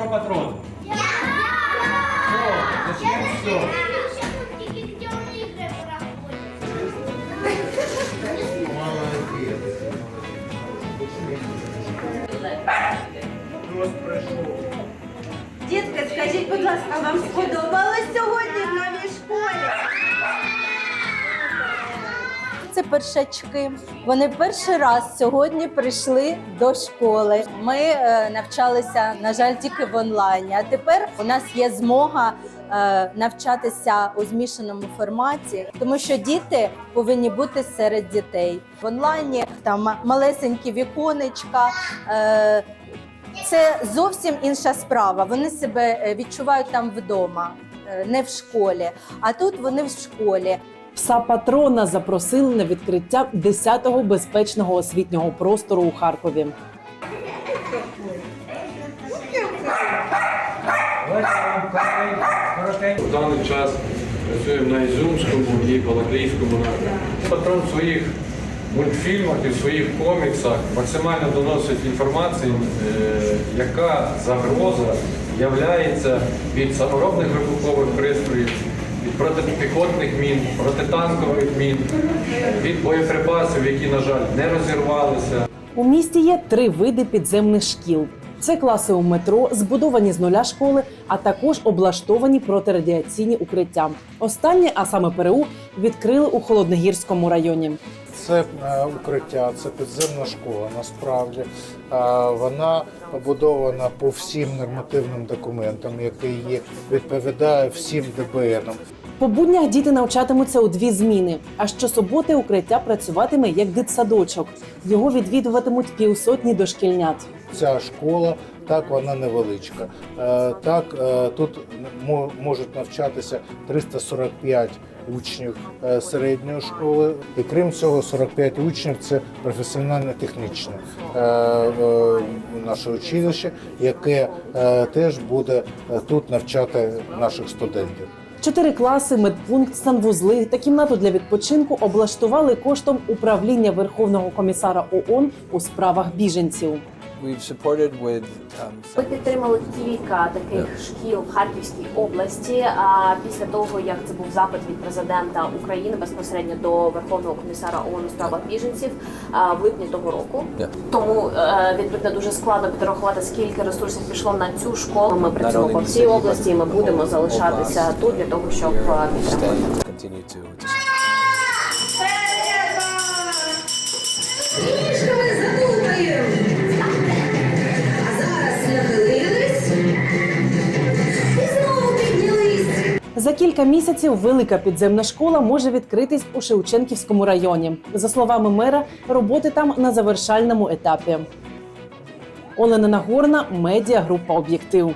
про патрон? О, зачем все? Дітки, скажіть, будь ласка, вам сподобалось сьогодні в новій школі? Це першачки. Вони перший раз сьогодні прийшли до школи. Ми е, навчалися, на жаль, тільки в онлайні. А тепер у нас є змога е, навчатися у змішаному форматі, тому що діти повинні бути серед дітей в онлайні. Там малесенькі віконечка. Е, це зовсім інша справа. Вони себе відчувають там вдома, не в школі. А тут вони в школі. Пса патрона запросили на відкриття 10-го безпечного освітнього простору у Харкові. В даний час працюємо на Ізюмському і Балаклійському напрямку. Патрон в своїх мультфільмах і в своїх коміксах максимально доносить інформацію, е, яка загроза являється від саморобних вибухових від протипіхотних мін, протитанкових мін, від боєприпасів, які, на жаль, не розірвалися. У місті є три види підземних шкіл. Це класи у метро, збудовані з нуля школи, а також облаштовані протирадіаційні укриття. Останнє, а саме ПРУ, відкрили у Холодногірському районі. Це е, укриття, це підземна школа. Насправді Е, вона побудована по всім нормативним документам, які є, відповідає всім ДБНам. По буднях діти навчатимуться у дві зміни. А щосуботи укриття працюватиме як дитсадочок. Його відвідуватимуть півсотні дошкільнят. Ця школа так вона невеличка. Е, Так е, тут мо- можуть навчатися 345 учнів е, середньої школи, і крім цього, 45 учнів це професіонально-технічне е, е, наше училище, яке теж буде тут навчати наших студентів. Чотири класи, медпункт, санвузли та кімнату для відпочинку облаштували коштом управління Верховного комісара ООН у справах біженців. We've supported with um, Ми підтримали кілька таких шкіл в Харківській області. А після того як це був запит від президента України безпосередньо до Верховного комісара ООН у справах біженців в липні того року. Yeah. Тому е, відповідно дуже складно підрахувати, скільки ресурсів пішло на цю школу. Ми працюємо по всій області. і Ми будемо залишатися тут для того, щоб е, За кілька місяців велика підземна школа може відкритись у Шевченківському районі. За словами мера, роботи там на завершальному етапі. Олена Нагорна, медіагрупа Об'єктив.